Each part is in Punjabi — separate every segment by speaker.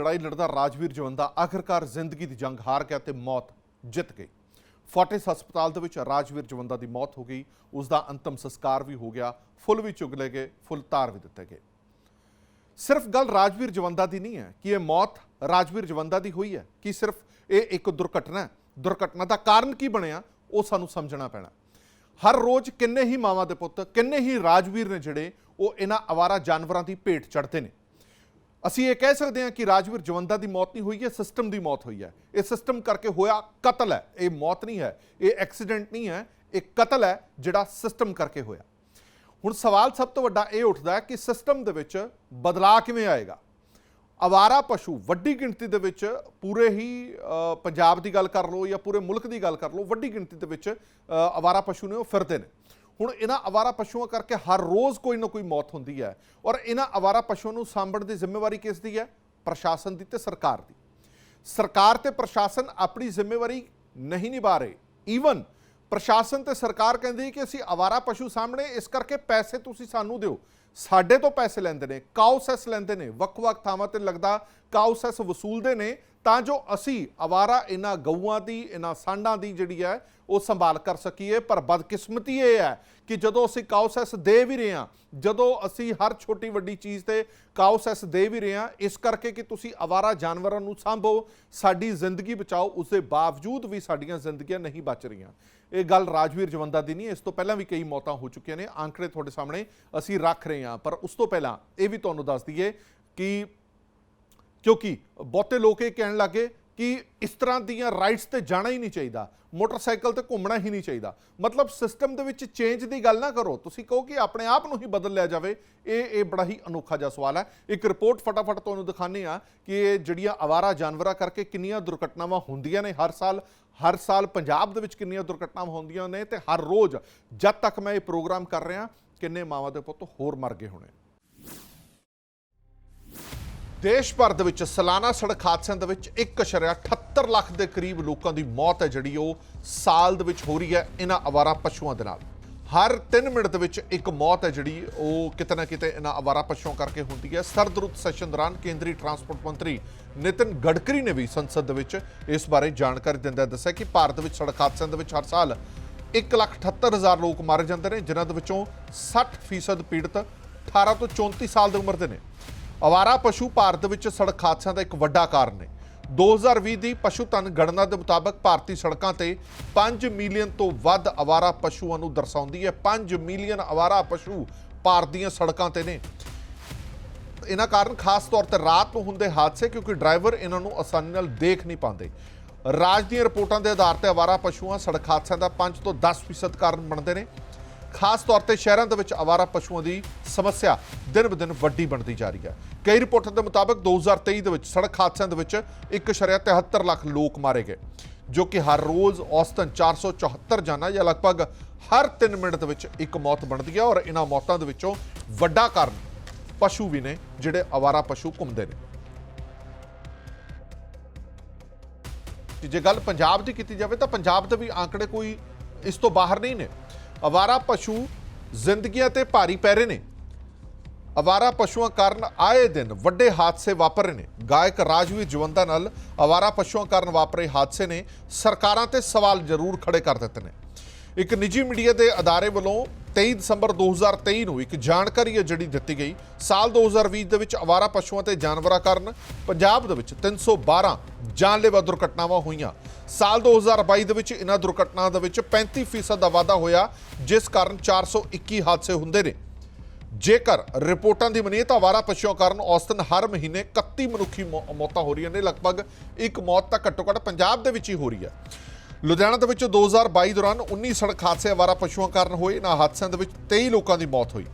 Speaker 1: ਲੜਾਈ ਲੜਦਾ ਰਾਜਵੀਰ ਜਵੰਦਾ ਆਖਰਕਾਰ ਜ਼ਿੰਦਗੀ ਦੀ ਜੰਗ ਹਾਰ ਗਿਆ ਅਤੇ ਮੌਤ ਜਿੱਤ ਗਈ। ਫੋਰਟਿਸ ਹਸਪਤਾਲ ਦੇ ਵਿੱਚ ਰਾਜਵੀਰ ਜਵੰਦਾ ਦੀ ਮੌਤ ਹੋ ਗਈ। ਉਸ ਦਾ ਅੰਤਮ ਸੰਸਕਾਰ ਵੀ ਹੋ ਗਿਆ। ਫੁੱਲ ਵੀ ਚੁਗਲੇ ਗਏ, ਫੁੱਲ ਤਾਰ ਵੀ ਦਿੱਤੇ ਗਏ। ਸਿਰਫ ਗੱਲ ਰਾਜਵੀਰ ਜਵੰਦਾ ਦੀ ਨਹੀਂ ਹੈ ਕਿ ਇਹ ਮੌਤ ਰਾਜਵੀਰ ਜਵੰਦਾ ਦੀ ਹੋਈ ਹੈ, ਕਿ ਸਿਰਫ ਇਹ ਇੱਕ ਦੁਰਘਟਨਾ ਹੈ। ਦੁਰਘਟਨਾ ਦਾ ਕਾਰਨ ਕੀ ਬਣਿਆ, ਉਹ ਸਾਨੂੰ ਸਮਝਣਾ ਪੈਣਾ। ਹਰ ਰੋਜ਼ ਕਿੰਨੇ ਹੀ ਮਾਵਾਂ ਦੇ ਪੁੱਤ, ਕਿੰਨੇ ਹੀ ਰਾਜਵੀਰ ਨੇ ਜਿਹੜੇ, ਉਹ ਇਹਨਾਂ ਅਵਾਰਾ ਜਾਨਵਰਾਂ ਦੀ ਭੇਟ ਚੜ੍ਹਦੇ ਨੇ। ਅਸੀਂ ਇਹ ਕਹਿ ਸਕਦੇ ਹਾਂ ਕਿ ਰਾਜਵੀਰ ਜਵੰਦਾ ਦੀ ਮੌਤ ਨਹੀਂ ਹੋਈ ਹੈ ਸਿਸਟਮ ਦੀ ਮੌਤ ਹੋਈ ਹੈ। ਇਹ ਸਿਸਟਮ ਕਰਕੇ ਹੋਇਆ ਕਤਲ ਹੈ। ਇਹ ਮੌਤ ਨਹੀਂ ਹੈ, ਇਹ ਐਕਸੀਡੈਂਟ ਨਹੀਂ ਹੈ, ਇਹ ਕਤਲ ਹੈ ਜਿਹੜਾ ਸਿਸਟਮ ਕਰਕੇ ਹੋਇਆ। ਹੁਣ ਸਵਾਲ ਸਭ ਤੋਂ ਵੱਡਾ ਇਹ ਉੱਠਦਾ ਹੈ ਕਿ ਸਿਸਟਮ ਦੇ ਵਿੱਚ ਬਦਲਾਅ ਕਿਵੇਂ ਆਏਗਾ? ਅਵਾਰਾ ਪਸ਼ੂ ਵੱਡੀ ਗਿਣਤੀ ਦੇ ਵਿੱਚ ਪੂਰੇ ਹੀ ਪੰਜਾਬ ਦੀ ਗੱਲ ਕਰ ਲਓ ਜਾਂ ਪੂਰੇ ਮੁਲਕ ਦੀ ਗੱਲ ਕਰ ਲਓ, ਵੱਡੀ ਗਿਣਤੀ ਦੇ ਵਿੱਚ ਅਵਾਰਾ ਪਸ਼ੂ ਨੇ ਉਹ ਫਿਰਦੇ ਨੇ। ਹੁਣ ਇਹਨਾਂ ਅਵਾਰਾ ਪਸ਼ੂਆਂ ਕਰਕੇ ਹਰ ਰੋਜ਼ ਕੋਈ ਨਾ ਕੋਈ ਮੌਤ ਹੁੰਦੀ ਹੈ ਔਰ ਇਹਨਾਂ ਅਵਾਰਾ ਪਸ਼ੂਆਂ ਨੂੰ ਸਾਂਭਣ ਦੀ ਜ਼ਿੰਮੇਵਾਰੀ ਕਿਸ ਦੀ ਹੈ? ਪ੍ਰਸ਼ਾਸਨ ਦੀ ਤੇ ਸਰਕਾਰ ਦੀ। ਸਰਕਾਰ ਤੇ ਪ੍ਰਸ਼ਾਸਨ ਆਪਣੀ ਜ਼ਿੰਮੇਵਾਰੀ ਨਹੀਂ ਨਿਭਾ ਰਹੇ। ਈਵਨ ਪ੍ਰਸ਼ਾਸਨ ਤੇ ਸਰਕਾਰ ਕਹਿੰਦੀ ਕਿ ਅਸੀਂ ਆਵਾਰਾ ਪਸ਼ੂ ਸਾਹਮਣੇ ਇਸ ਕਰਕੇ ਪੈਸੇ ਤੁਸੀਂ ਸਾਨੂੰ ਦਿਓ। ਸਾਡੇ ਤੋਂ ਪੈਸੇ ਲੈਂਦੇ ਨੇ ਕਾਉਸੈਸ ਲੈਂਦੇ ਨੇ। ਵੱਖ-ਵੱਖ ਥਾਵਾਂ ਤੇ ਲੱਗਦਾ ਕਾਉਸੈਸ ਵਸੂਲਦੇ ਨੇ। ਤਾਂ ਜੋ ਅਸੀਂ ਆਵਾਰਾ ਇਹਨਾਂ ਗਊਆਂ ਦੀ, ਇਹਨਾਂ ਸਾਂਡਾਂ ਦੀ ਜਿਹੜੀ ਹੈ, ਉਹ ਸੰਭਾਲ ਕਰ ਸਕੀਏ। ਪਰ ਬਦਕਿਸਮਤੀ ਇਹ ਹੈ ਕਿ ਜਦੋਂ ਅਸੀਂ ਕਾਉਸੈਸ ਦੇ ਵੀ ਰਹੇ ਹਾਂ, ਜਦੋਂ ਅਸੀਂ ਹਰ ਛੋਟੀ ਵੱਡੀ ਚੀਜ਼ ਤੇ ਕਾਉਸੈਸ ਦੇ ਵੀ ਰਹੇ ਹਾਂ, ਇਸ ਕਰਕੇ ਕਿ ਤੁਸੀਂ ਆਵਾਰਾ ਜਾਨਵਰਾਂ ਨੂੰ ਸਾਂਭੋ, ਸਾਡੀ ਜ਼ਿੰਦਗੀ ਬਚਾਓ ਉਸ ਦੇ ਬਾਵਜੂਦ ਵੀ ਸਾਡੀਆਂ ਜ਼ਿੰਦਗੀਆਂ ਨਹੀਂ ਬਚ ਰਹੀਆਂ। ਇਹ ਗੱਲ ਰਾਜਵੀਰ ਜਵੰਦਾ ਦੀ ਨਹੀਂ, ਇਸ ਤੋਂ ਪਹਿਲਾਂ ਵੀ ਕਈ ਮੌਤਾਂ ਹੋ ਚੁੱਕੀਆਂ ਨੇ ਆંકੜੇ ਤੁਹਾਡੇ ਸਾਹਮਣੇ ਅਸੀਂ ਰੱਖ ਰਹੇ ਹਾਂ। ਪਰ ਉਸ ਤੋਂ ਪਹਿਲਾਂ ਇਹ ਵੀ ਤੁਹਾਨੂੰ ਦੱਸ ਦਈਏ ਕਿ ਕਿਉਂਕਿ ਬਹੁਤੇ ਲੋਕ ਇਹ ਕਹਿਣ ਲੱਗੇ ਕਿ ਇਸ ਤਰ੍ਹਾਂ ਦੀਆਂ ਰਾਈਡਸ ਤੇ ਜਾਣਾ ਹੀ ਨਹੀਂ ਚਾਹੀਦਾ, ਮੋਟਰਸਾਈਕਲ ਤੇ ਘੁੰਮਣਾ ਹੀ ਨਹੀਂ ਚਾਹੀਦਾ। ਮਤਲਬ ਸਿਸਟਮ ਦੇ ਵਿੱਚ ਚੇਂਜ ਦੀ ਗੱਲ ਨਾ ਕਰੋ। ਤੁਸੀਂ ਕਹੋ ਕਿ ਆਪਣੇ ਆਪ ਨੂੰ ਹੀ ਬਦਲ ਲਿਆ ਜਾਵੇ। ਇਹ ਇਹ ਬੜਾ ਹੀ ਅਨੋਖਾ ਜਿਹਾ ਸਵਾਲ ਹੈ। ਇੱਕ ਰਿਪੋਰਟ ਫਟਾਫਟ ਤੁਹਾਨੂੰ ਦਿਖਾਣੇ ਆ ਕਿ ਇਹ ਜਿਹੜੀਆਂ ਆਵਾਰਾ ਜਾਨਵਰਾਂ ਕਰਕੇ ਕਿੰਨੀਆਂ ਦੁਰਘਟਨਾਵਾਂ ਹੁੰਦੀਆਂ ਨੇ ਹਰ ਸਾਲ ਹਰ ਸਾਲ ਪੰਜਾਬ ਦੇ ਵਿੱਚ ਕਿੰਨੀਆਂ ਦੁਰਘਟਨਾਵਾਂ ਹੁੰਦੀਆਂ ਨੇ ਤੇ ਹਰ ਰੋਜ਼ ਜਦ ਤੱਕ ਮੈਂ ਇਹ ਪ੍ਰੋਗਰਾਮ ਕਰ ਰਿਹਾ, ਕਿੰਨੇ ਮਾਵਾਂ ਦੇ ਪੁੱਤ ਹੋਰ ਮਰ ਗਏ ਹੋਣੇ। ਦੇਸ਼ ਭਰ ਦੇ ਵਿੱਚ ਸਾਲਾਨਾ ਸੜਕ ਹਾਦਸਿਆਂ ਦੇ ਵਿੱਚ 1.78 ਲੱਖ ਦੇ ਕਰੀਬ ਲੋਕਾਂ ਦੀ ਮੌਤ ਹੈ ਜਿਹੜੀ ਉਹ ਸਾਲ ਦੇ ਵਿੱਚ ਹੋ ਰਹੀ ਹੈ ਇਹਨਾਂ ਅਵਾਰਾ ਪਸ਼ੂਆਂ ਦੇ ਨਾਲ। ਹਰ 3 ਮਿੰਟ ਦੇ ਵਿੱਚ ਇੱਕ ਮੌਤ ਹੈ ਜਿਹੜੀ ਉਹ ਕਿਤੇ ਨਾ ਕਿਤੇ ਇਹਨਾਂ ਅਵਾਰਾ ਪਸ਼ੂਆਂ ਕਰਕੇ ਹੁੰਦੀ ਹੈ। ਸਰਦ ਰੁੱਤ ਸੈਸ਼ਨ ਦੌਰਾਨ ਕੇਂਦਰੀ ਟਰਾਂਸਪੋਰਟ ਮੰਤਰੀ ਨਿਤਿਨ ਗਡਕਰੀ ਨੇ ਵੀ ਸੰਸਦ ਦੇ ਵਿੱਚ ਇਸ ਬਾਰੇ ਜਾਣਕਾਰੀ ਦਿੰਦਿਆਂ ਦੱਸਿਆ ਕਿ ਭਾਰਤ ਵਿੱਚ ਸੜਕ ਹਾਦਸਿਆਂ ਦੇ ਵਿੱਚ ਹਰ ਸਾਲ 1,78,000 ਲੋਕ ਮਾਰੇ ਜਾਂਦੇ ਨੇ ਜਿਨ੍ਹਾਂ ਦੇ ਵਿੱਚੋਂ 60% ਪੀੜਤ 18 ਤੋਂ 34 ਸਾਲ ਦੀ ਉਮਰ ਦੇ ਨੇ। ਅਵਾਰਾ ਪਸ਼ੂ ਭਾਰਤ ਵਿੱਚ ਸੜਕ ਹਾਦਸਿਆਂ ਦਾ ਇੱਕ ਵੱਡਾ ਕਾਰਨ ਨੇ 2020 ਦੀ ਪਸ਼ੂ ਧਨ ਗਣਨਾ ਦੇ ਮੁਤਾਬਕ ਭਾਰਤੀ ਸੜਕਾਂ ਤੇ 5 ਮਿਲੀਅਨ ਤੋਂ ਵੱਧ ਅਵਾਰਾ ਪਸ਼ੂਆਂ ਨੂੰ ਦਰਸਾਉਂਦੀ ਹੈ। 5 ਮਿਲੀਅਨ ਅਵਾਰਾ ਪਸ਼ੂ ਭਾਰਤ ਦੀਆਂ ਸੜਕਾਂ ਤੇ ਨੇ। ਇਹਨਾਂ ਕਾਰਨ ਖਾਸ ਤੌਰ ਤੇ ਰਾਤ ਨੂੰ ਹੁੰਦੇ ਹਾਦਸੇ ਕਿਉਂਕਿ ਡਰਾਈਵਰ ਇਹਨਾਂ ਨੂੰ ਆਸਾਨੀ ਨਾਲ ਦੇਖ ਨਹੀਂ ਪਾਉਂਦੇ। ਰਾਜ ਦੀਆਂ ਰਿਪੋਰਟਾਂ ਦੇ ਆਧਾਰ ਤੇ ਅਵਾਰਾ ਪਸ਼ੂਆਂ ਸੜਕ ਹਾਦਸਿਆਂ ਦਾ 5 ਤੋਂ 10% ਕਾਰਨ ਬਣਦੇ ਨੇ। ਖਾਸ ਤੌਰ ਤੇ ਸ਼ਹਿਰਾਂ ਦੇ ਵਿੱਚ ਅਵਾਰਾ ਪਸ਼ੂਆਂ ਦੀ ਸਮੱਸਿਆ ਦਿਨ ਬਦਿਨ ਵੱਡੀ ਬਣਦੀ ਜਾ ਰਹੀ ਹੈ। ਕਈ ਰਿਪੋਰਟਾਂ ਦੇ ਮੁਤਾਬਕ 2023 ਦੇ ਵਿੱਚ ਸੜਕ ਹਾਦਸਿਆਂ ਦੇ ਵਿੱਚ 1.73 ਲੱਖ ਲੋਕ ਮਾਰੇ ਗਏ, ਜੋ ਕਿ ਹਰ ਰੋਜ਼ ਔਸਤਨ 474 ਜਾਨਾਂ ਜਾਂ ਲਗਭਗ ਹਰ 3 ਮਿੰਟ ਦੇ ਵਿੱਚ ਇੱਕ ਮੌਤ ਬਣਦੀ ਹੈ ਔਰ ਇਹਨਾਂ ਮੌਤਾਂ ਦੇ ਵਿੱਚੋਂ ਵੱਡਾ ਕਾਰਨ ਪਸ਼ੂ ਵੀ ਨੇ, ਜਿਹੜੇ ਅਵਾਰਾ ਪਸ਼ੂ ਘੁੰਮਦੇ ਨੇ। ਜੇ ਗੱਲ ਪੰਜਾਬ ਦੀ ਕੀਤੀ ਜਾਵੇ ਤਾਂ ਪੰਜਾਬ ਦੇ ਵੀ ਆંકੜੇ ਕੋਈ ਇਸ ਤੋਂ ਬਾਹਰ ਨਹੀਂ ਨੇ। ਅਵਾਰਾ ਪਸ਼ੂ ਜ਼ਿੰਦਗੀਆਂ ਤੇ ਭਾਰੀ ਪੈ ਰਹੇ ਨੇ। ਅਵਾਰਾ ਪਸ਼ੂਆਂ ਕਾਰਨ ਆਏ ਦਿਨ ਵੱਡੇ ਹਾਦਸੇ ਵਾਪਰ ਰਹੇ ਨੇ। ਗਾਇਕ ਰਾਜਵੀਰ ਜਵੰਦਾ ਨਾਲ ਅਵਾਰਾ ਪਸ਼ੂਆਂ ਕਾਰਨ ਵਾਪਰੇ ਹਾਦਸੇ ਨੇ ਸਰਕਾਰਾਂ ਤੇ ਸਵਾਲ ਜ਼ਰੂਰ ਖੜੇ ਕਰ ਦਿੱਤੇ ਨੇ। ਇੱਕ ਨਿੱਜੀ ਮੀਡੀਆ ਦੇ ਅਦਾਰੇ ਵੱਲੋਂ 23 ਦਸੰਬਰ 2023 ਨੂੰ ਇੱਕ ਜਾਣਕਾਰੀ ਹੈ ਜਿਹੜੀ ਦਿੱਤੀ ਗਈ। ਸਾਲ 2020 ਦੇ ਵਿੱਚ ਅਵਾਰਾ ਪਸ਼ੂਆਂ ਤੇ ਜਾਨਵਰਾਂ ਕਾਰਨ ਪੰਜਾਬ ਦੇ ਵਿੱਚ 312 ਜਾਨਲੇਵਾ ਦੁਰਘਟਨਾਵਾਂ ਹੋਈਆਂ। ਸਾਲ 2022 ਦੇ ਵਿੱਚ ਇਹਨਾਂ ਦੁਰਘਟਨਾਵਾਂ ਦੇ ਵਿੱਚ 35% ਦਾ ਵਾਧਾ ਹੋਇਆ, ਜਿਸ ਕਾਰਨ 421 ਹਾਦਸੇ ਹੁੰਦੇ ਨੇ। ਜੇਕਰ ਰਿਪੋਰਟਾਂ ਦੀ ਮੰਨੀਏ ਤਾਂ ਅਵਾਰਾ ਪਸ਼ੂਆਂ ਕਾਰਨ ਔਸਤਨ ਹਰ ਮਹੀਨੇ 31 ਮਨੁੱਖੀ ਮੌ- ਮੌਤਾਂ ਹੋ ਰਹੀਆਂ ਨੇ, ਲਗਭਗ ਇੱਕ ਮੌਤ ਤਾਂ ਘੱਟੋ ਘੱਟ ਪੰਜਾਬ ਦੇ ਵਿੱਚ ਹੀ ਹੋ ਰਹੀ ਹੈ। ਲੁਧਿਆਣਾ ਦੇ ਵਿੱਚ 2022 ਦੌਰਾਨ 19 ਸੜਕ ਹਾਦਸੇ ਅਵਾਰਾ ਪਸ਼ੂਆਂ ਕਾਰਨ ਹੋਏ, ਇਹਨਾਂ ਹਾਦਸਿਆਂ ਦੇ ਵਿੱਚ 23 ਲੋਕਾਂ ਦੀ ਮੌਤ ਹੋਈ।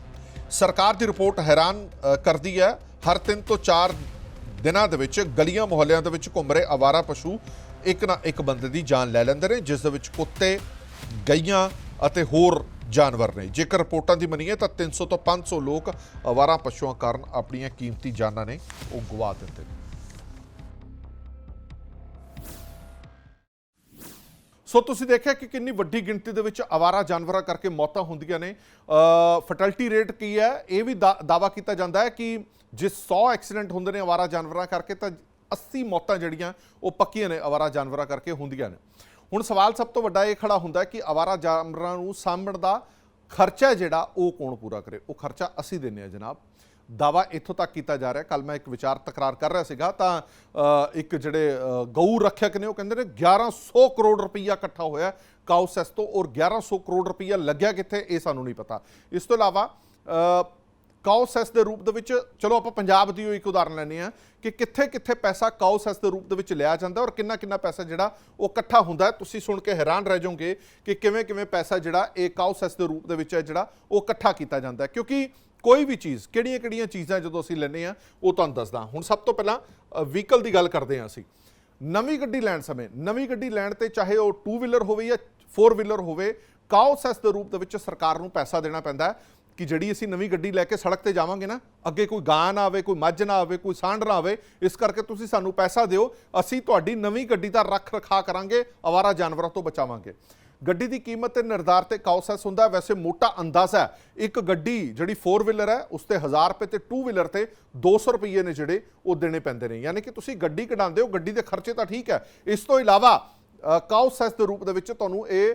Speaker 1: ਸਰਕਾਰ ਦੀ ਰਿਪੋਰਟ ਹੈਰਾਨ ਕਰਦੀ ਹੈ, ਹਰ 3 ਤੋਂ 4 ਦਿਨਾਂ ਦੇ ਵਿੱਚ ਗਲੀਆਂ ਮੁਹੱਲਿਆਂ ਦੇ ਵਿੱਚ ਘੁੰਮ ਰਹੇ ਅਵਾਰਾ ਪਸ਼ੂ ਇੱਕ ਨਾ ਇੱਕ ਬੰਦੇ ਦੀ ਜਾਨ ਲੈ ਲੈਂਦੇ ਨੇ, ਜਿਸ ਦੇ ਵਿੱਚ ਕੁੱਤੇ, ਗਈਆਂ ਅਤੇ ਹੋਰ ਜਾਨਵਰ ਨੇ। ਜੇਕਰ ਰਿਪੋਰਟਾਂ ਦੀ ਮੰਨੀਏ ਤਾਂ 300 ਤੋਂ 500 ਲੋਕ ਅਵਾਰਾ ਪਸ਼ੂਆਂ ਕਾਰਨ ਆਪਣੀਆਂ ਕੀਮਤੀ ਜਾਨਾਂ ਨੇ ਉਹ ਗਵਾ ਦਿੰਦੇ ਨੇ। ਸੋ ਤੁਸੀਂ ਦੇਖਿਆ ਕਿ ਕਿੰਨੀ ਵੱਡੀ ਗਿਣਤੀ ਦੇ ਵਿੱਚ ਆਵਾਰਾ ਜਾਨਵਰਾਂ ਕਰਕੇ ਮੌਤਾਂ ਹੁੰਦੀਆਂ ਨੇ। ਫਰਟੈਲਿਟੀ ਰੇਟ ਕੀ ਹੈ? ਇਹ ਵੀ ਦਾ- ਦਾਅਵਾ ਕੀਤਾ ਜਾਂਦਾ ਹੈ ਕਿ ਜੇ 100 ਐਕਸੀਡੈਂਟ ਹੁੰਦੇ ਨੇ ਆਵਾਰਾ ਜਾਨਵਰਾਂ ਕਰਕੇ ਤਾਂ 80 ਮੌਤਾਂ ਜਿਹੜੀਆਂ ਉਹ ਪੱਕੀਆਂ ਨੇ ਅਵਾਰਾ ਜਾਨਵਰਾਂ ਕਰਕੇ ਹੁੰਦੀਆਂ ਨੇ। ਹੁਣ ਸਵਾਲ ਸਭ ਤੋਂ ਵੱਡਾ ਇਹ ਖੜਾ ਹੁੰਦਾ ਕਿ ਅਵਾਰਾ ਜਾਨਵਰਾਂ ਨੂੰ ਸਾਂਭਣ ਦਾ ਖਰਚਾ ਜਿਹੜਾ ਉਹ ਕੌਣ ਪੂਰਾ ਕਰੇ? ਉਹ ਖਰਚਾ ਅਸੀਂ ਦਿੰਨੇ ਆ ਜਨਾਬ। ਦਾਵਾ ਇੱਥੋਂ ਤੱਕ ਕੀਤਾ ਜਾ ਰਿਹਾ ਕੱਲ ਮੈਂ ਇੱਕ ਵਿਚਾਰ ਤਕਰਾਰ ਕਰ ਰਿਹਾ ਸੀਗਾ ਤਾਂ ਇੱਕ ਜਿਹੜੇ ਗਊ ਰੱਖਿਅਕ ਨੇ ਉਹ ਕਹਿੰਦੇ ਨੇ 1100 ਕਰੋੜ ਰੁਪਈਆ ਇਕੱਠਾ ਹੋਇਆ ਕਾਉਸੈਸ ਤੋਂ ਔਰ 1100 ਕਰੋੜ ਰੁਪਈਆ ਲੱਗਿਆ ਕਿੱਥੇ ਇਹ ਸਾਨੂੰ ਨਹੀਂ ਪਤਾ। ਇਸ ਤੋਂ ਇਲਾਵਾ ਕਾਉਸੈਸ ਦੇ ਰੂਪ ਦੇ ਵਿੱਚ, ਚਲੋ ਆਪਾਂ ਪੰਜਾਬ ਦੀ ਉਹ ਇੱਕ ਉਦਾਹਰਨ ਲੈਂਦੇ ਆ ਕਿ ਕਿੱਥੇ ਕਿੱਥੇ ਪੈਸਾ ਕਾਉਸੈਸ ਦੇ ਰੂਪ ਦੇ ਵਿੱਚ ਲਿਆ ਜਾਂਦਾ ਔਰ ਕਿੰਨਾ ਕਿੰਨਾ ਪੈਸਾ ਜਿਹੜਾ ਉਹ ਇਕੱਠਾ ਹੁੰਦਾ ਤੁਸੀਂ ਸੁਣ ਕੇ ਹੈਰਾਨ ਰਹਿ ਜਾਓਗੇ ਕਿ ਕਿਵੇਂ ਕਿਵੇਂ ਪੈਸਾ ਜਿਹੜਾ ਇਹ ਕਾਉਸੈਸ ਦੇ ਰੂਪ ਦੇ ਵਿੱਚ ਹੈ ਜਿਹੜਾ ਉਹ ਇਕੱਠਾ ਕੀਤਾ ਜਾਂਦਾ ਕਿਉਂਕਿ ਕੋਈ ਵੀ ਚੀਜ਼, ਕਿਹੜੀਆਂ ਕਿਹੜੀਆਂ ਚੀਜ਼ਾਂ ਜਦੋਂ ਅਸੀਂ ਲੈਂਦੇ ਆ ਉਹ ਤੁਹਾਨੂੰ ਦੱਸਦਾ। ਹੁਣ ਸਭ ਤੋਂ ਪਹਿਲਾਂ ਵਹੀਕਲ ਦੀ ਗੱਲ ਕਰਦੇ ਹਾਂ ਅਸੀਂ। ਨਵੀਂ ਗੱਡੀ ਲੈਣ ਸਮੇਂ, ਨਵੀਂ ਗੱਡੀ ਲੈਣ ਤੇ ਚਾਹੇ ਉਹ 2 ਵੀਲਰ ਹੋਵੇ ਜਾਂ 4 ਵੀਲਰ ਹੋਵੇ, ਕਾਉਸੈਸ ਦੇ ਰੂਪ ਦੇ ਵਿੱਚ ਸਰਕਾਰ ਨੂੰ ਪੈਸਾ ਦੇਣਾ ਪੈਂਦਾ ਕਿ ਜਿਹੜੀ ਅਸੀਂ ਨਵੀਂ ਗੱਡੀ ਲੈ ਕੇ ਸੜਕ ਤੇ ਜਾਵਾਂਗੇ ਨਾ, ਅੱਗੇ ਕੋਈ ਗਾਂ ਨਾ ਆਵੇ, ਕੋਈ ਮੱਝ ਨਾ ਆਵੇ, ਕੋਈ ਸਾਂਢ ਨਾ ਆਵੇ, ਇਸ ਕਰਕੇ ਤੁਸੀਂ ਸਾਨੂੰ ਪੈਸਾ ਦਿਓ, ਅਸੀਂ ਤੁਹਾਡੀ ਨਵੀਂ ਗੱਡੀ ਦਾ ਰੱਖ ਰਖਾ ਕਰਾਂਗੇ ਅਵਾਰਾ ਜਾਨਵਰਾਂ ਤੋਂ ਬਚਾਵਾਂਗੇ। ਗੱਡੀ ਦੀ ਕੀਮਤ ਤੇ ਨਿਰਧਾਰਤ 'ਤੇ ਕਾਉਸੈਸ ਹੁੰਦਾ ਵੈਸੇ ਮੋਟਾ ਅੰਦਾਜ਼ਾ ਹੈ। ਇੱਕ ਗੱਡੀ ਜਿਹੜੀ 4 ਵੀਲਰ ਹੈ, ਉਸ ਤੇ 1000 ਰੁਪਏ ਤੇ 2 ਵੀਲਰ ਤੇ 200 ਰੁਪਏ ਨੇ ਜਿਹੜੇ ਉਹ ਦੇਣੇ ਪੈਂਦੇ ਨੇ। ਯਾਨੀ ਕਿ ਤੁਸੀਂ ਗੱਡੀ ਕਢਾਉਂਦੇ ਹੋ, ਗੱਡੀ ਦੇ ਖਰਚੇ ਤਾਂ ਠੀਕ ਹੈ। ਇਸ ਤੋਂ ਇਲਾਵਾ ਕਾਉਸੈਸ ਦੇ ਰੂਪ ਦੇ ਵਿੱਚ ਤੁਹਾਨੂੰ ਇਹ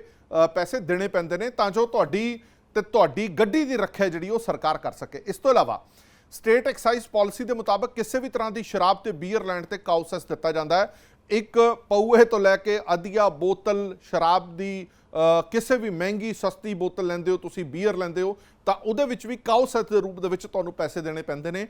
Speaker 1: ਪੈਸੇ ਦੇਣੇ ਪੈਂਦੇ ਨੇ, ਤਾਂ ਜੋ ਤੁਹਾਡੀ ਤੇ ਤੁਹਾਡੀ ਗੱਡੀ ਦੀ ਰੱਖਿਆ ਜਿਹੜੀ ਉਹ ਸਰਕਾਰ ਕਰ ਸਕੇ। ਇਸ ਤੋਂ ਇਲਾਵਾ ਸਟੇਟ ਐਕਸਾਈਜ਼ ਪਾਲਿਸੀ ਦੇ ਮੁਤਾਬਕ ਕਿਸੇ ਵੀ ਤਰ੍ਹਾਂ ਦੀ ਸ਼ਰਾਬ ਤੇ ਬੀਅਰ ਲੈਣ ਤੇ ਕਾਉਸੈਸ ਦਿੱਤਾ ਜਾਂਦਾ ਹੈ। ਇੱਕ ਪਊਏ ਤੋਂ ਲੈ ਕੇ ਅਧੀਆ ਬੋਤਲ ਸ਼ਰਾਬ ਦੀ ਕਿਸੇ ਵੀ ਮਹਿੰਗੀ, ਸਸਤੀ ਬੋਤਲ ਲੈਂਦੇ ਹੋ, ਤੁਸੀਂ ਬੀਅਰ ਲੈਂਦੇ ਹੋ, ਤਾਂ ਉਹਦੇ ਵਿੱਚ ਵੀ ਕਾਉਸੈਸ ਦੇ ਰੂਪ ਦੇ ਵਿੱਚ ਤੁਹਾਨੂੰ ਪੈਸੇ ਦੇਣੇ ਪੈਂਦੇ ਨੇ।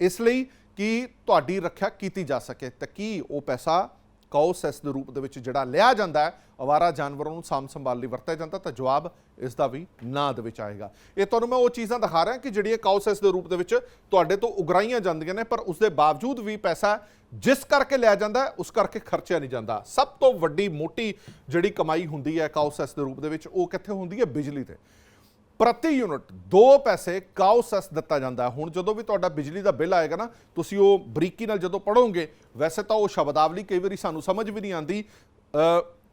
Speaker 1: ਇਸ ਲਈ ਕਿ ਤੁਹਾਡੀ ਰੱਖਿਆ ਕੀਤੀ ਜਾ ਸਕੇ ਤਾਂ ਕੀ ਉਹ ਪੈਸਾ ਕਾਉਸੈਸ ਦੇ ਰੂਪ ਦੇ ਵਿੱਚ ਜਿਹੜਾ ਲਿਆ ਜਾਂਦਾ ਹੈ, ਅਵਾਰਾ ਜਾਨਵਰਾਂ ਨੂੰ ਸਾਂਭ ਸੰਭਾਲ ਲਈ ਵਰਤਿਆ ਜਾਂਦਾ, ਤਾਂ ਜਵਾਬ ਇਸ ਦਾ ਵੀ ਨਾਂ ਦੇ ਵਿੱਚ ਆਏਗਾ। ਇਹ ਤੁਹਾਨੂੰ ਮੈਂ ਉਹ ਚੀਜ਼ਾਂ ਦਿਖਾ ਰਿਹਾ ਕਿ ਜਿਹੜੀਆਂ ਕਾਉਸੈਸ ਦੇ ਰੂਪ ਦੇ ਵਿੱਚ ਤੁਹਾਡੇ ਤੋਂ ਉਗਰਾਈਆਂ ਜਾਂਦੀਆਂ ਨੇ, ਪਰ ਉਸ ਦੇ ਬਾਵਜੂਦ ਵੀ ਪੈਸਾ ਜਿਸ ਕਰਕੇ ਲਿਆ ਜਾਂਦਾ ਉਸ ਕਰਕੇ ਖਰਚਿਆ ਨਹੀਂ ਜਾਂਦਾ। ਸਭ ਤੋਂ ਵੱਡੀ ਮੋਟੀ ਜਿਹੜੀ ਕਮਾਈ ਹੁੰਦੀ ਹੈ ਕਾਉਸੈਸ ਦੇ ਰੂਪ ਦੇ ਵਿੱਚ, ਉਹ ਕਿੱਥੇ ਹੁੰਦੀ ਹੈ? ਬਿਜਲੀ ਤੇ। ਪ੍ਰਤੀ ਯੂਨਿਟ 2 ਪੈਸੇ ਕਾਉਸੈਸ ਦਿੱਤਾ ਜਾਂਦਾ ਹੁਣ ਜਦੋਂ ਵੀ ਤੁਹਾਡਾ ਬਿਜਲੀ ਦਾ ਬਿੱਲ ਆਏਗਾ ਨਾ, ਤੁਸੀਂ ਉਹ ਬਰੀਕੀ ਨਾਲ ਜਦੋਂ ਪੜੋਗੇ ਵੈਸੇ ਤਾਂ ਉਹ ਸ਼ਬਦਾਵਲੀ ਕਈ ਵਾਰੀ ਸਾਨੂੰ ਸਮਝ ਵੀ ਨਹੀਂ ਆਂਦੀ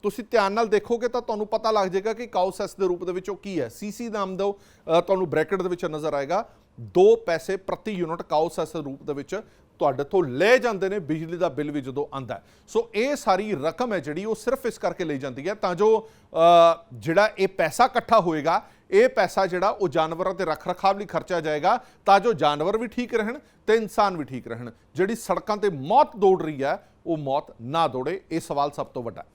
Speaker 1: ਤੁਸੀਂ ਧਿਆਨ ਨਾਲ ਦੇਖੋਗੇ ਤਾਂ ਤੁਹਾਨੂੰ ਪਤਾ ਲੱਗ ਜਾਏਗਾ ਕਿ ਕਾਉਸੈਸ ਦੇ ਰੂਪ ਦੇ ਵਿੱਚ ਉਹ ਕੀ ਹੈ। ਸੀਸੀ ਨਾਮ ਦਾ ਤੁਹਾਨੂੰ ਬ੍ਰੈਕਟ ਦੇ ਵਿੱਚ ਨਜ਼ਰ ਆਏਗਾ। 2 ਪੈਸੇ ਪ੍ਰਤੀ ਯੂਨਿਟ ਕਾਉਸੈਸ ਦੇ ਰੂਪ ਦੇ ਵਿੱਚ ਤੁਹਾਡੇ ਤੋਂ ਲੈ ਜਾਂਦੇ ਨੇ, ਬਿਜਲੀ ਦਾ ਬਿੱਲ ਵੀ ਜਦੋਂ ਆਂਦਾ ਸੋ ਇਹ ਸਾਰੀ ਰਕਮ ਹੈ ਜਿਹੜੀ ਉਹ ਸਿਰਫ ਇਸ ਕਰਕੇ ਲਈ ਜਾਂਦੀ ਹੈ ਤਾਂ ਜੋ ਜਿਹੜਾ ਇਹ ਪੈਸਾ ਇਕੱਠਾ ਹੋਏਗਾ ਇਹ ਪੈਸਾ ਜਿਹੜਾ ਉਹ ਜਾਨਵਰਾਂ ਤੇ ਰੱਖ ਰਖਾਵ ਲਈ ਖਰਚਿਆ ਜਾਏਗਾ ਤਾਂ ਜੋ ਜਾਨਵਰ ਵੀ ਠੀਕ ਰਹਿਣ ਤੇ ਇਨਸਾਨ ਵੀ ਠੀਕ ਰਹਿਣ। ਜਿਹੜੀ ਸੜਕਾਂ ਤੇ ਮੌਤ ਦੌੜ ਰਹੀ ਹੈ, ਉਹ ਮੌਤ ਨਾ ਦੌੜੇ, ਇਹ ਸਵਾਲ ਸਭ ਤੋਂ ਵੱਡਾ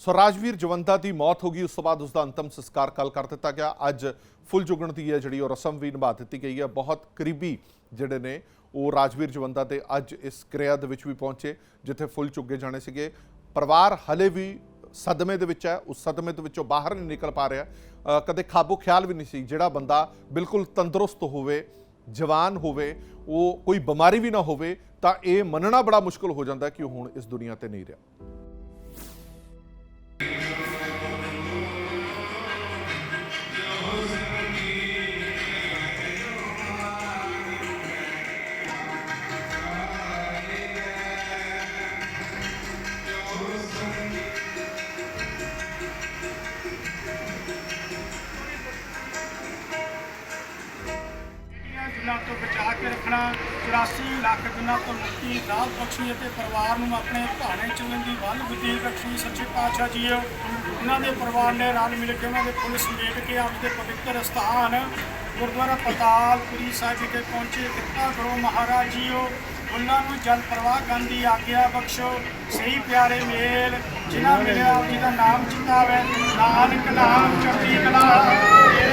Speaker 1: ਸੋ ਰਾਜਵੀਰ ਜਵੰਦਾ ਦੀ ਮੌਤ ਹੋ ਗਈ, ਉਸ ਤੋਂ ਬਾਅਦ ਉਸ ਦਾ ਅੰਤਮ ਸੰਸਕਾਰ ਕੱਲ ਕਰ ਦਿੱਤਾ ਗਿਆ। ਅੱਜ ਫੁੱਲ ਚੁਗਣ ਦੀ ਹੈ ਜਿਹੜੀ ਉਹ ਰਸਮ ਵੀ ਨਿਭਾ ਦਿੱਤੀ ਗਈ ਹੈ। ਬਹੁਤ ਕਰੀਬੀ ਜਿਹੜੇ ਨੇ, ਉਹ ਰਾਜਵੀਰ ਜਵੰਦਾ ਤੇ ਅੱਜ ਇਸ ਕਿਰਿਆ ਦੇ ਵਿੱਚ ਵੀ ਪਹੁੰਚੇ, ਜਿੱਥੇ ਫੁੱਲ ਚੁੱਗੇ ਜਾਣੇ ਸੀਗੇ। ਪਰਿਵਾਰ ਹਲੇ ਵੀ ਸਦਮੇ ਦੇ ਵਿੱਚ ਹੈ, ਉਸ ਸਦਮੇ ਦੇ ਵਿੱਚੋਂ ਬਾਹਰ ਨਹੀਂ ਨਿਕਲ ਪਾ ਰਿਹਾ। ਕਦੇ ਖਾਬੋ ਖਿਆਲ ਵੀ ਨਹੀਂ ਸੀ, ਜਿਹੜਾ ਬੰਦਾ ਬਿਲਕੁਲ ਤੰਦਰੁਸਤ ਹੋਵੇ, ਜਵਾਨ ਹੋਵੇ, ਉਹ ਕੋਈ ਬਿਮਾਰੀ ਵੀ ਨਾ ਹੋਵੇ, ਤਾਂ ਇਹ ਮੰਨਣਾ ਬੜਾ ਮੁਸ਼ਕਲ ਹੋ ਜਾਂਦਾ ਕਿ ਉਹ ਹੁਣ ਇਸ ਦੁਨੀਆ ਤੇ ਨਹੀਂ ਰਿਹਾ।
Speaker 2: ਬਚਾ ਕੇ 84 ਲੱਖ ਜਿਨ੍ਹਾਂ ਤੋਂ ਮੁਕਤੀ ਦਾਲ ਬਖਸ਼ੀ ਅਤੇ ਪਰਿਵਾਰ ਨੂੰ ਆਪਣੇ ਭਾਣੇ ਚੱਲਣ ਦੀ ਵੱਲ ਬੁੱਧੀ ਬਖਸ਼ੀ ਸੱਚੇ ਪਾਤਸ਼ਾਹ ਜੀਓ, ਉਹਨਾਂ ਦੇ ਪਰਿਵਾਰ ਨੇ ਰਲ ਮਿਲ ਕੇ ਉਹਨਾਂ ਦੇ ਫੁੱਲ ਸਮੇਟ ਕੇ ਆਪ ਦੇ ਪਵਿੱਤਰ ਸਥਾਨ ਗੁਰਦੁਆਰਾ ਪਤਾਲਪੁਰੀ ਸਾਹਿਬ ਵਿਖੇ ਪਹੁੰਚੇ। ਕਿਰਪਾ ਕਰੋ ਮਹਾਰਾਜ ਜੀਓ, ਉਹਨਾਂ ਨੂੰ ਜਲ ਪ੍ਰਵਾਹ ਕਰਨ ਦੀ ਆਗਿਆ ਬਖਸ਼ੋ। ਸਹੀ ਪਿਆਰੇ ਮੇਲ, ਜਿਨ੍ਹਾਂ ਮਿਲਿਆ ਆਪ ਜੀ ਦਾ ਨਾਮ ਚਿਤਾਵੇ ਨਾਨਕ ਨਾਮ, ਚੜ੍ਹਦੀ ਕਲਾ। ਇਹ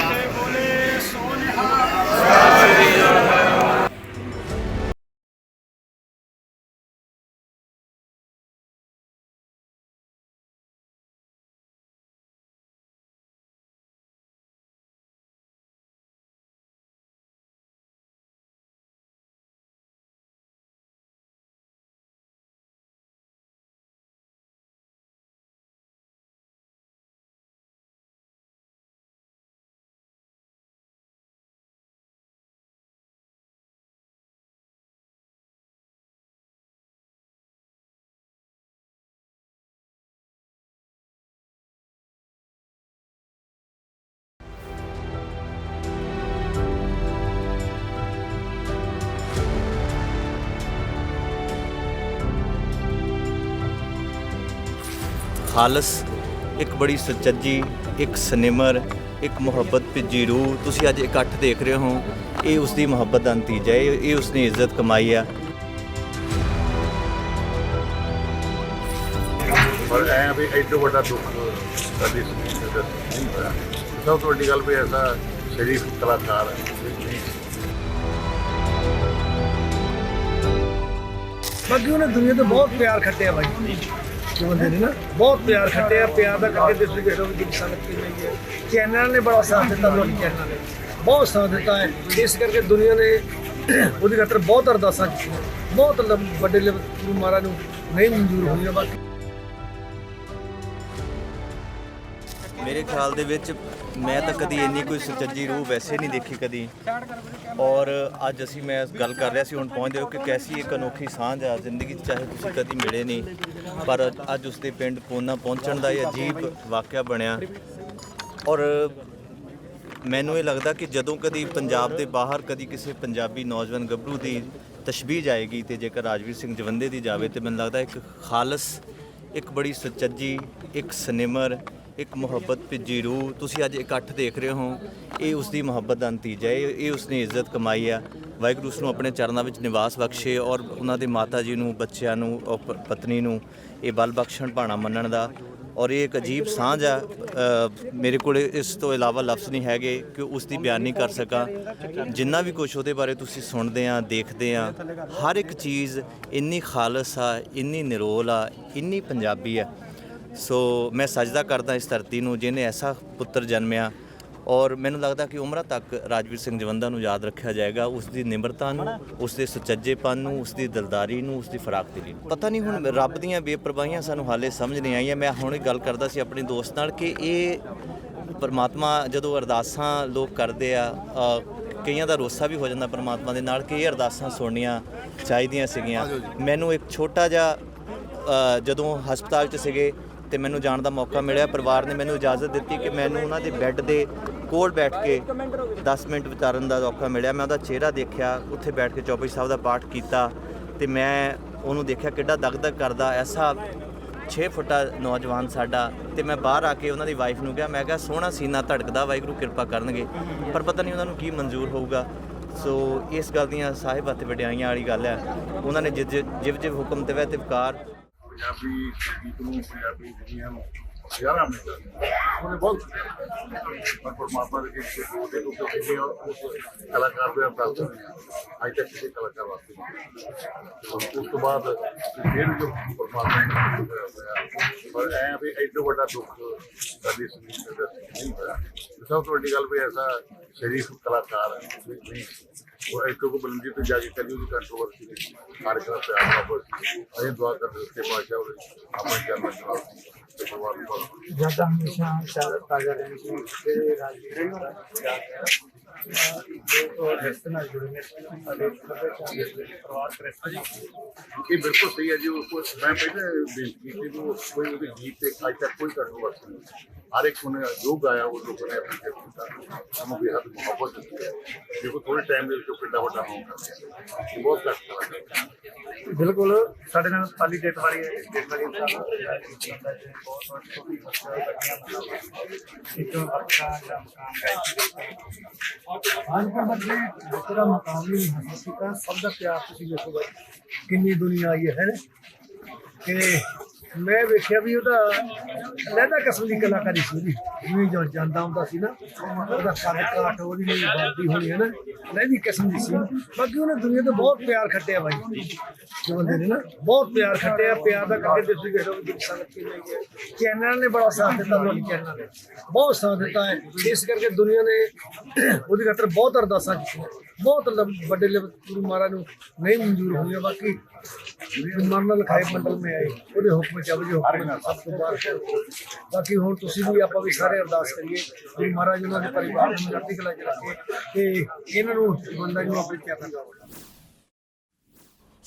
Speaker 3: ਖਾਲਸ ਇੱਕ ਬੜੀ ਸੁਚੱਜੀ ਇੱਕ ਸਨਿਮਰ ਇੱਕ ਮੁਹੱਬਤ ਭਿੱਜੀ ਰੂਹ ਤੁਸੀਂ ਅੱਜ ਇਕੱਠ ਦੇਖ ਰਹੇ ਹੋ। ਇਹ ਉਸ ਦੀ ਮੁਹੱਬਤ ਦਾ ਨਤੀਜਾ ਹੈ ਇਹ ਇਹ ਉਸਨੇ ਇੱਜ਼ਤ ਕਮਾਈ ਆ।
Speaker 4: ਪਰ ਐ ਵੀ ਐਡਾ ਵੱਡਾ ਦੁੱਖ ਸਾਡੀ ਸਮਾਜ ਦਾ ਨਹੀਂ ਹੋਇਆ। ਸਭ ਤੋਂ ਵੱਡੀ ਗੱਲ ਵੀ ਐਸਾ ਸ਼ਰੀਫ ਕਲਾਕਾਰ ਹੈ ਨਹੀਂ।
Speaker 5: ਬਾਕੀ ਉਹਨੇ ਦੁਨੀਆ ਤੋਂ ਬਹੁਤ ਪਿਆਰ ਖੱਟਿਆ ਬਾਈ। ਜੋ ਬੰਦੇ ਨੇ ਨਾ ਬਹੁਤ ਪਿਆਰ ਖੱਟਿਆ ਪਿਆਰ ਦਾ ਕਰਕੇ ਤੁਸੀਂ ਦੇਖੋ ਕਿ ਸੰਗਤ ਕੀ ਨਹੀਂ ਹੈ ਚੈਨਲ ਨੇ ਬੜਾ ਸਾਥ ਦਿੱਤਾ ਲੋਕੀ ਚੈਨਲ ਨੇ। ਬਹੁਤ ਸਾਥ ਦਿੱਤਾ ਹੈ। ਇਸ ਕਰਕੇ ਦੁਨੀਆ ਨੇ ਉਹਦੀ ਖਾਤਰ ਬਹੁਤ ਅਰਦਾਸਾਂ ਕੀਤੀਆਂ। ਬਹੁਤ ਵੱਡੇ ਲੈਵਲ ਗੁਰੂ ਮਹਾਰਾਜ ਨੂੰ ਨਹੀਂ ਮਨਜ਼ੂਰ ਹੋਈਆਂ। ਬਾਕੀ
Speaker 3: ਮੇਰੇ ਖਿਆਲ ਦੇ ਵਿੱਚ ਮੈਂ ਤਾਂ ਕਦੀ ਇੰਨੀ ਕੋਈ ਸੁਚੱਜੀ ਰੂਹ ਵੈਸੇ ਨਹੀਂ ਦੇਖੀ ਕਦੀ। ਔਰ ਅੱਜ ਅਸੀਂ ਮੈਂ ਗੱਲ ਕਰ ਰਿਹਾ ਸੀ, ਹੁਣ ਪਹੁੰਚਦੇ ਹੋ ਕਿ ਕੈਸੀ ਇੱਕ ਅਨੋਖੀ ਸਾਂਝ ਆ ਜ਼ਿੰਦਗੀ 'ਚ, ਚਾਹੇ ਤੁਸੀਂ ਕਦੀ ਮਿਲੇ ਨਹੀਂ। ਪਰ ਅੱਜ ਉਸਦੇ ਪਿੰਡ ਪੋਨਾ ਪਹੁੰਚਣ ਦਾ ਇਹ ਅਜੀਬ ਵਾਕਿਆ ਬਣਿਆ। ਔਰ ਮੈਨੂੰ ਇਹ ਲੱਗਦਾ ਕਿ ਜਦੋਂ ਕਦੀ ਪੰਜਾਬ ਦੇ ਬਾਹਰ ਕਦੀ ਕਿਸੇ ਪੰਜਾਬੀ ਨੌਜਵਾਨ ਗੱਭਰੂ ਦੀ ਤਸ਼ਬੀਹ ਜਾਏਗੀ ਤੇ ਜੇਕਰ ਰਾਜਵੀਰ ਸਿੰਘ ਜਵੰਦੇ ਦੀ ਜਾਵੇ, ਤੇ ਮੈਨੂੰ ਲੱਗਦਾ ਇੱਕ ਖਾਲਸ, ਇੱਕ ਬੜੀ ਸੁਚੱਜੀ, ਇੱਕ ਸਿਨੇਮਰ ਇੱਕ ਮੁਹੱਬਤ ਭਿੱਜੀ ਰੂਹ। ਤੁਸੀਂ ਅੱਜ ਇਕੱਠ ਦੇਖ ਰਹੇ ਹੋ। ਇਹ ਉਸ ਦੀ ਮੁਹੱਬਤ ਦਾ ਨਤੀਜਾ ਹੈ। ਇਹ ਇਹ ਉਸਨੇ ਇੱਜ਼ਤ ਕਮਾਈ ਆ। ਵਾਹਿਗੁਰੂ ਉਸ ਨੂੰ ਆਪਣੇ ਚਰਨਾਂ ਵਿੱਚ ਨਿਵਾਸ ਬਖਸ਼ੇ ਔਰ ਉਹਨਾਂ ਦੇ ਮਾਤਾ ਜੀ ਨੂੰ, ਬੱਚਿਆਂ ਨੂੰ ਔਰ ਪਤਨੀ ਨੂੰ ਇਹ ਬਲ ਬਖਸ਼ਣ ਭਾਣਾ ਮੰਨਣ ਦਾ। ਔਰ ਇਹ ਇੱਕ ਅਜੀਬ ਸਾਂਝ ਆ। ਮੇਰੇ ਕੋਲ ਇਸ ਤੋਂ ਇਲਾਵਾ ਲਫ਼ਜ਼ ਨਹੀਂ ਹੈਗੇ ਕਿ ਉਸ ਦੀ ਬਿਆਨ ਨਹੀਂ ਕਰ ਸਕਾਂ। ਜਿੰਨਾ ਵੀ ਕੁਝ ਉਹਦੇ ਬਾਰੇ ਤੁਸੀਂ ਸੁਣਦੇ ਆ, ਦੇਖਦੇ ਆ, ਹਰ ਇੱਕ ਚੀਜ਼ ਇੰਨੀ ਖਾਲਸ ਆ, ਇੰਨੀ ਨਿਰੋਲ ਆ, ਇੰਨੀ ਪੰਜਾਬੀ ਆ। ਸੋ ਮੈਂ ਸਜਦਾ ਕਰਦਾ ਇਸ ਧਰਤੀ ਨੂੰ ਜਿਹਨੇ ਐਸਾ ਪੁੱਤਰ ਜਨਮਿਆ ਔਰ ਮੈਨੂੰ ਲੱਗਦਾ ਕਿ ਉਮਰਾਂ ਤੱਕ ਰਾਜਵੀਰ ਸਿੰਘ ਜਵੰਦਾ ਨੂੰ ਯਾਦ ਰੱਖਿਆ ਜਾਏਗਾ ਉਸ ਦੀ ਨਿਮਰਤਾ ਨੂੰ ਉਸ ਦੇ ਸੁਚੱਜੇਪਨ ਨੂੰ ਉਸ ਦੀ ਦਿਲਦਾਰੀ ਨੂੰ ਉਸ ਦੀ ਫਰਾਕ ਦਿਲੀ ਨੂੰ। ਪਤਾ ਨਹੀਂ ਹੁਣ ਰੱਬ ਦੀਆਂ ਬੇਪਰਵਾਹੀਆਂ ਸਾਨੂੰ ਹਾਲੇ ਸਮਝ ਨਹੀਂ ਆਈਆਂ। ਮੈਂ ਹੁਣ ਗੱਲ ਕਰਦਾ ਸੀ ਆਪਣੇ ਦੋਸਤ ਨਾਲ ਕਿ ਇਹ ਪਰਮਾਤਮਾ ਜਦੋਂ ਅਰਦਾਸਾਂ ਲੋਕ ਕਰਦੇ ਆ ਕਈਆਂ ਦਾ ਰੋਸਾ ਵੀ ਹੋ ਜਾਂਦਾ ਪਰਮਾਤਮਾ ਦੇ ਨਾਲ ਕਿ ਇਹ ਅਰਦਾਸਾਂ ਸੁਣਨੀਆਂ ਚਾਹੀਦੀਆਂ ਸੀਗੀਆਂ। ਮੈਨੂੰ ਇੱਕ ਛੋਟਾ ਜਿਹਾ ਜਦੋਂ ਹਸਪਤਾਲ 'ਚ ਸੀਗੇ ਤੇ ਮੈਨੂੰ ਜਾਣ ਦਾ ਮੌਕਾ ਮਿਲਿਆ। ਪਰਿਵਾਰ ਨੇ ਮੈਨੂੰ ਇਜਾਜ਼ਤ ਦਿੱਤੀ ਕਿ ਮੈਨੂੰ ਉਹਨਾਂ ਦੇ ਬੈੱਡ ਦੇ ਕੋਲ ਬੈਠ ਕੇ 10 ਮਿੰਟ ਵਿਚਾਰਨ ਦਾ ਮੌਕਾ ਮਿਲਿਆ। ਮੈਂ ਉਹਦਾ ਚਿਹਰਾ ਦੇਖਿਆ, ਉੱਥੇ ਬੈਠ ਕੇ ਚੌਪਈ ਸਾਹਿਬ ਦਾ ਪਾਠ ਕੀਤਾ ਤੇ ਮੈਂ ਉਹਨੂੰ ਦੇਖਿਆ ਕਿੱਡਾ ਦਗਦਗ ਕਰਦਾ, ਐਸਾ 6 ਫੁੱਟਾ ਨੌਜਵਾਨ ਸਾਡਾ। ਤੇ ਮੈਂ ਬਾਹਰ ਆ ਕੇ ਉਹਨਾਂ ਦੀ ਵਾਈਫ ਨੂੰ ਕਿਹਾ, ਮੈਂ ਕਿਹਾ, ਸੋਹਣਾ ਸੀਨਾ ਧੜਕਦਾ, ਵਾਹਿਗੁਰੂ ਕਿਰਪਾ ਕਰਨਗੇ। ਪਰ ਪਤਾ ਨਹੀਂ ਉਹਨਾਂ ਨੂੰ ਕੀ ਮਨਜ਼ੂਰ ਹੋਊਗਾ। ਸੋ ਇਸ ਗੱਲ ਦੀਆਂ ਸਾਹਿਬਾਂ ਤੇ ਵਡਿਆਈਆਂ ਵਾਲੀ ਗੱਲ ਹੈ। ਉਹਨਾਂ ਨੇ ਜਿਵ ਜਿਵ ਜਿਵ ਹੁਕਮ ਤੇ ਵੈ ਤਿਵਕਾਰ
Speaker 4: ਪੰਜਾਬੀ ਗੀਤ ਨੂੰ ਪੰਜਾਬੀ ਦੁਨੀਆ ਨੂੰ ਹਜ਼ਾਰਾਂ ਮਿੰਟ ਉਹਨੇ ਬਹੁਤ ਪਰ ਪਰਮਾਤਮਾ ਦੇ ਕਿਸੇ ਦੋ ਦੇ ਤੋਂ ਕਿਸੇ ਉਸ ਕਲਾਕਾਰ ਦੇ ਅਰਦਾਸ ਅੱਜ ਤੱਕ ਕਿਸੇ ਕਲਾਕਾਰ ਵਾਸਤੇ ਉਸ ਤੋਂ ਬਾਅਦ ਫਿਰ ਜੋ ਪਰਮਾਤਮਾ ਨੇ ਪਰ ਐ ਵੀ ਐਡਾ ਵੱਡਾ ਦੁੱਖ ਸਾਡੀ ਸੰਗੀਤ ਦਾ ਨਹੀਂ ਹੋਇਆ। ਸਭ ਤੋਂ ਵੱਡੀ ਗੱਲ ਵੀ ਐਸਾ ਸ਼ਰੀਫ ਕਲਾਕਾਰ ਹੈ ਨਹੀਂ। ਉਹ ਇੱਕ ਕੋ ਬਲੰਦੀ ਤੇ ਜਾ ਕੇ ਕਰੀ ਉਹਦੀ ਕੰਟਰੋਵਰਸੀ ਨਹੀਂ ਕਾਰਕਰਾ ਤੇ ਆਪਣਾ ਬਸ ਅਸੀਂ ਦੁਆ ਕਰਦੇ ਉਸ ਕੇ ਬਾਦਸ਼ਾਹ ਉਹਦੇ ਆਪਣੇ ਜਨਮ ਜਵਾਬ ਤੇ ਪਰਿਵਾਰ ਨੂੰ ਬਖਸ਼ੇ।
Speaker 5: ਜ਼ਿਆਦਾ ਹਮੇਸ਼ਾ ਤਾਜ਼ਾ ਤਾਜ਼ਾ ਰਹਿਣ ਸੀ ਜਿਹੜੇ ਰਾਜਵੀਰ ਉਹ ਰਸਤੇ ਨਾਲ ਜੁੜੇ ਨੇ ਸਾਡੇ ਸੱਭਿਆਚਾਰ ਦੇ ਪਰਿਵਾਰ ਕ੍ਰਿਸਤ
Speaker 4: ਇਹ ਬਿਲਕੁਲ ਸਹੀ ਹੈ ਜੀ ਉਹ ਕੋਈ- ਮੈਂ ਪਹਿਲੇ ਬੇਨਤੀ ਕੀਤੀ ਕਿ ਉਹ ਕੋਈ ਉਹਦੇ ਗੀਤ ਤੇ ਅੱਜ ਤੱਕ ਕੋਈ ਕੰਟਰੋਵਰਸੀ ਨਹੀਂ ਹਰ ਇੱਕ ਨੇ ਜੋ ਗਾਇਆ ਉਹ ਲੋਕਾਂ ਨੇ appreciate ਕੀਤਾ ਸਾਨੂੰ ਵੀ ਹੱਥ ਮੁਹੱਬਤ ਦਿੱਤੀ ਹੈ ਦੇਖੋ ਥੋੜੇ ਟਾਈਮ ਦੇ ਵਿੱਚ ਉਹ ਕਿੰਨਾ ਵੱਡਾ ਹੋਣ ਕਰ
Speaker 5: ਦਾ ਮਕਾਮ ਮਕਾਮ ਨਹੀਂ ਹਾਸਿਲ ਕੀਤਾ ਸਭ ਦਾ ਪਿਆਰ ਤੁਸੀਂ ਦੇਖੋ ਕਿੰਨੀ ਦੁਨੀਆ ਆਈ ਹੈ ਕਿ ਮੈਂ ਵੇਖਿਆ ਵੀ ਉਹਦਾ ਲਹਿਦਾ ਕਿਸਮ ਦੀ ਕਲਾਕਾਰੀ ਸੀ ਉਹਦੀ। ਜਿਵੇਂ ਜੋ ਜਾਂਦਾ ਹੁੰਦਾ ਸੀ ਨਾ, ਉਹਦਾ ਕੱਦ ਕਾਠ ਉਹਦੀ ਜਿਹੜੀ ਵਰਦੀ ਹੋਣੀ ਹੈ ਨਾ, ਲਹਿਦੀ ਕਿਸਮ ਦੀ ਸੀ। ਬਾਕੀ ਉਹਨੇ ਦੁਨੀਆ ਤੋਂ ਬਹੁਤ ਪਿਆਰ ਖੱਟਿਆ ਬਾਈ। ਜੋ ਬੰਦੇ ਨੇ ਨਾ, ਬਹੁਤ ਪਿਆਰ ਖੱਟਿਆ, ਪਿਆਰ ਦਾ ਕਰਕੇ ਤੁਸੀਂ ਦੇਖੋ ਕਿ ਸੰਗਤ ਨਹੀਂ ਹੈ। ਚੈਨਲ ਨੇ ਬੜਾ ਸਾਥ ਦਿੱਤਾ ਲੋਕੀ ਚੈਨਲ ਨੇ। ਬਹੁਤ ਸਾਥ ਦਿੱਤਾ ਹੈ। ਇਸ ਕਰਕੇ ਦੁਨੀਆ ਨੇ ਉਹਦੀ ਖਾਤਰ ਬਹੁਤ ਅਰਦਾਸਾਂ ਕੀਤੀਆਂ। ਬਹੁਤ ਲ- ਵੱਡੇ ਲੈਵਲ ਗੁਰੂ ਮਹਾਰਾਜ ਨੂੰ ਨਹੀਂ ਮਨਜ਼ੂਰ ਹੋਈਆਂ, ਬਾਕੀ ਮਰਨ ਲਿਖਾਏ ਮੰਡਲ ਮੇ ਆਏ, ਉਹਦੇ ਹੁਕਮ ਚ ਅਬ ਹੁਕਮ ਨਾਲ ਸਭ ਤੋਂ ਬਾਹਰ ਹੈ। ਬਾਕੀ ਹੁਣ ਤੁਸੀਂ ਵੀ ਆਪਾਂ ਵੀ ਸਾਰੇ ਅਰਦਾਸ ਕਰੀਏ ਕਿ ਮਹਾਰਾਜ ਉਹਨਾਂ ਦੇ ਪਰਿਵਾਰ ਨੂੰ ਚੜ੍ਹਦੀ ਕਲਾ ਚ ਰੱਖੇ, ਤੇ ਇਹਨਾਂ ਨੂੰ ਬੰਦਾ ਨੂੰ ਆਪਣੀ ਚੈਨਲ ਦਾ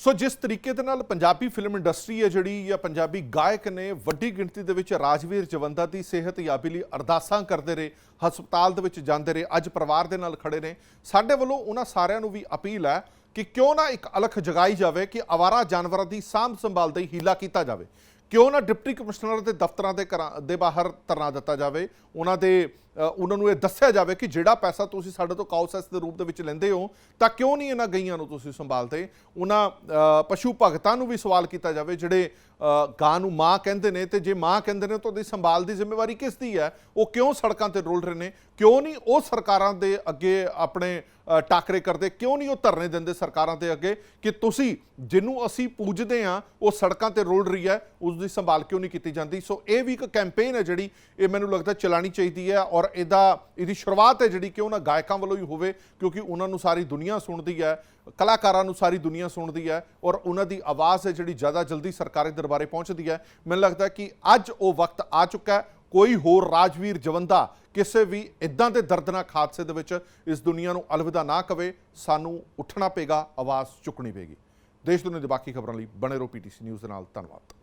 Speaker 1: ਸੋ ਜਿਸ ਤਰੀਕੇ ਦੇ ਨਾਲ ਪੰਜਾਬੀ ਫਿਲਮ ਇੰਡਸਟਰੀ ਹੈ ਜਿਹੜੀ ਜਾਂ ਪੰਜਾਬੀ ਗਾਇਕ ਨੇ ਵੱਡੀ ਗਿਣਤੀ ਦੇ ਵਿੱਚ ਰਾਜਵੀਰ ਜਵੰਦਾ ਦੀ ਸਿਹਤ ਯਾਬੀ ਲਈ ਅਰਦਾਸਾਂ ਕਰਦੇ ਰਹੇ ਹਸਪਤਾਲ ਦੇ ਵਿੱਚ ਜਾਂਦੇ ਰਹੇ ਅੱਜ ਪਰਿਵਾਰ ਦੇ ਨਾਲ ਖੜੇ ਨੇ ਸਾਡੇ ਵੱਲੋਂ ਉਹਨਾਂ ਸਾਰਿਆਂ ਨੂੰ ਵੀ ਅਪੀਲ ਹੈ ਕਿ ਕਿਉਂ ਨਾ ਇੱਕ ਅਲਖ ਜਗਾਈ ਜਾਵੇ ਕਿ ਅਵਾਰਾ ਜਾਨਵਰਾਂ ਦੀ ਸਾਂਭ ਸੰਭਾਲ ਦਾ ਹੀਲਾ ਕੀਤਾ ਜਾਵੇ ਕਿਉਂ ਨਾ ਡਿਪਟੀ ਕਮਿਸ਼ਨਰ ਦੇ ਦਫ਼ਤਰਾਂ ਦੇ ਘਰਾਂ ਦੇ ਬਾਹਰ ਧਰਨਾ ਦਿੱਤਾ ਜਾਵੇ ਉਹਨਾਂ ਦੇ ਉਹਨਾਂ ਨੂੰ ਇਹ ਦੱਸਿਆ ਜਾਵੇ ਕਿ ਜਿਹੜਾ ਪੈਸਾ ਤੁਸੀਂ ਸਾਡੇ ਤੋਂ ਕਾਉਸੈਸ ਦੇ ਰੂਪ ਦੇ ਵਿੱਚ ਲੈਂਦੇ ਹੋ, ਤਾਂ ਕਿਉਂ ਨਹੀਂ ਇਹਨਾਂ ਗਈਆਂ ਨੂੰ ਤੁਸੀਂ ਸੰਭਾਲਦੇ? ਉਹਨਾਂ ਪਸ਼ੂ ਭਗਤਾਂ ਨੂੰ ਵੀ ਸਵਾਲ ਕੀਤਾ ਜਾਵੇ, ਜਿਹੜੇ ਗਾਂ ਨੂੰ ਮਾਂ ਕਹਿੰਦੇ ਨੇ, ਤੇ ਜੇ ਮਾਂ ਕਹਿੰਦੇ ਨੇ ਤਾਂ ਉਹਦੀ ਸੰਭਾਲ ਦੀ ਜ਼ਿੰਮੇਵਾਰੀ ਕਿਸ ਦੀ ਹੈ? ਉਹ ਕਿਉਂ ਸੜਕਾਂ ਤੇ ਰੋਲ ਰਹੇ ਨੇ? ਕਿਉਂ ਨਹੀਂ ਉਹ ਸਰਕਾਰਾਂ ਦੇ ਅੱਗੇ ਆਪਣੇ ਟਾਕਰੇ ਕਰਦੇ? ਕਿਉਂ ਨਹੀਂ ਉਹ ਧਰਨੇ ਦਿੰਦੇ ਸਰਕਾਰਾਂ ਦੇ ਅੱਗੇ ਕਿ ਤੁਸੀਂ ਜਿਹਨੂੰ ਅਸੀਂ ਪੂਜਦੇ ਆ ਉਹ ਸੜਕਾਂ ਤੇ ਰੋਲ ਰਹੀ ਹੈ ਉਸ ਦੀ ਸੰਭਾਲ ਕਿਉਂ ਨਹੀਂ ਕੀਤੀ ਜਾਂਦੀ? ਸੋ ਇਹ ਵੀ ਇੱਕ ਕੈਂਪੇਨ ਹੈ ਜਿਹੜੀ, ਇਹ ਮੈਨੂੰ ਲੱਗਦਾ ਚਲਾਣੀ ਚਾਹੀਦੀ ਹੈ ਔਰ ਇਹਦਾ ਇਹਦੀ ਸ਼ੁਰੂਆਤ ਹੈ ਜਿਹੜੀ ਕਿ ਉਹਨਾਂ ਗਾਇਕਾਂ ਵੱਲੋਂ ਹੀ ਹੋਵੇ, ਕਿਉਂਕਿ ਉਹਨਾਂ ਨੂੰ ਸਾਰੀ ਦੁਨੀਆ ਸੁਣਦੀ ਹੈ, ਕਲਾਕਾਰਾਂ ਨੂੰ ਸਾਰੀ ਦੁਨੀਆ ਸੁਣਦੀ ਹੈ ਔਰ ਉਹਨਾਂ ਦੀ ਆਵਾਜ਼ ਹੈ ਜਿਹੜੀ ਜ਼ਿਆਦਾ ਜਲਦੀ ਸਰਕਾਰੀ ਦਰਬਾਰੇ ਪਹੁੰਚਦੀ ਹੈ। ਮੈਨੂੰ ਲੱਗਦਾ ਕਿ ਅੱਜ ਉਹ ਵਕਤ ਆ ਚੁੱਕਾ ਹੈ, ਕੋਈ ਹੋਰ ਰਾਜਵੀਰ ਜਵੰਦਾ ਕਿਸੇ ਵੀ ਇਦਾਂ ਦੇ ਦਰਦਨਾਕ ਹਾਦਸੇ ਦੇ ਵਿੱਚ ਇਸ ਦੁਨੀਆ ਨੂੰ ਅਲਵਿਦਾ ਨਾ ਕਵੇ, ਸਾਨੂੰ ਉੱਠਣਾ ਪਏਗਾ, ਆਵਾਜ਼ ਚੁੱਕਣੀ ਪਏਗੀ। ਦੇਸ਼ ਦੁਨੀਆ ਦੀ ਬਾਕੀ ਖਬਰਾਂ ਲਈ ਬਣੇ ਰਹੋ ਪੀਟੀਸੀ ਨਿਊਜ਼ ਦੇ ਨਾਲ, ਧੰਨਵਾਦ।